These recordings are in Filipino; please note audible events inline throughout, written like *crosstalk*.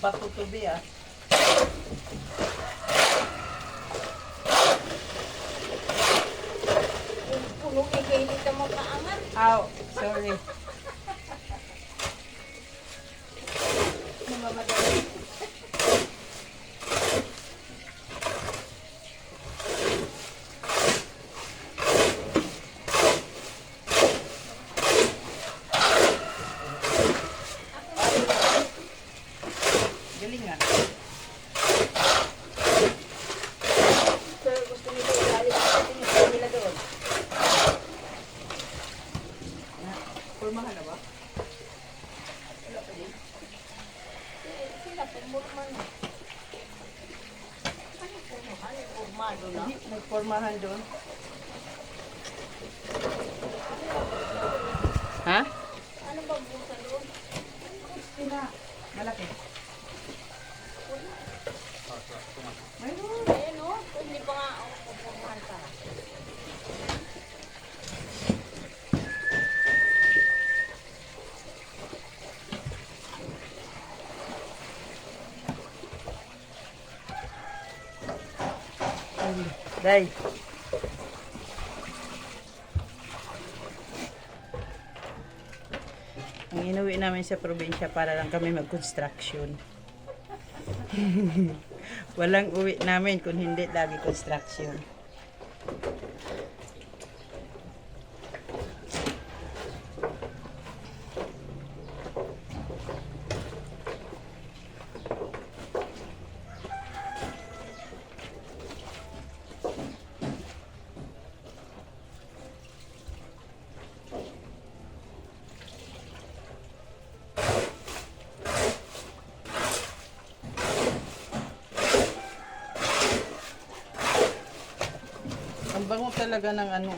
bato to be ah. Puno kay kainit mo kaangan. Ow, sorry. Namamadali. Pulmahan na ba? Wala pa din. Sila pumurman. Ano pumurman? Pumado na. Hindi, nagpormahan doon. Ha? Ano ba busa doon? Sina. Malaki. Mayroon. Ayun o, kung hindi pa nga ako pupurman pa. Day. Ang inuwi namin sa probinsya para lang kami mag-construction. *laughs* Walang uwi namin kung hindi lagi construction. Ang bango talaga ng ano.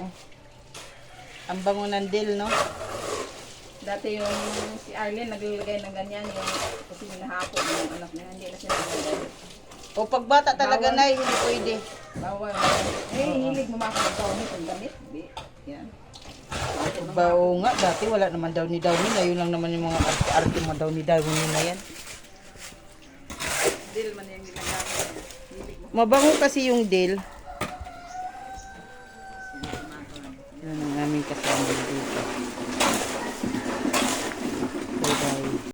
Ang bango ng dill, no? Dati yung si Arlene naglalagay ng ganyan yung kasi hinahapon yung anak niya hindi na siya naglalagay. O pag bata talaga na, hindi pwede. Bawal. Eh, hilig mamakot ng taon nito damit. Di. Yan. Bao nga, dati wala naman daw ni Downy. Ngayon lang naman yung mga arte-arte mo daw ni Downy na yan. Dil man yung ginagamit. Mo. Mabango kasi yung dill. Yan ang aming kasama dito.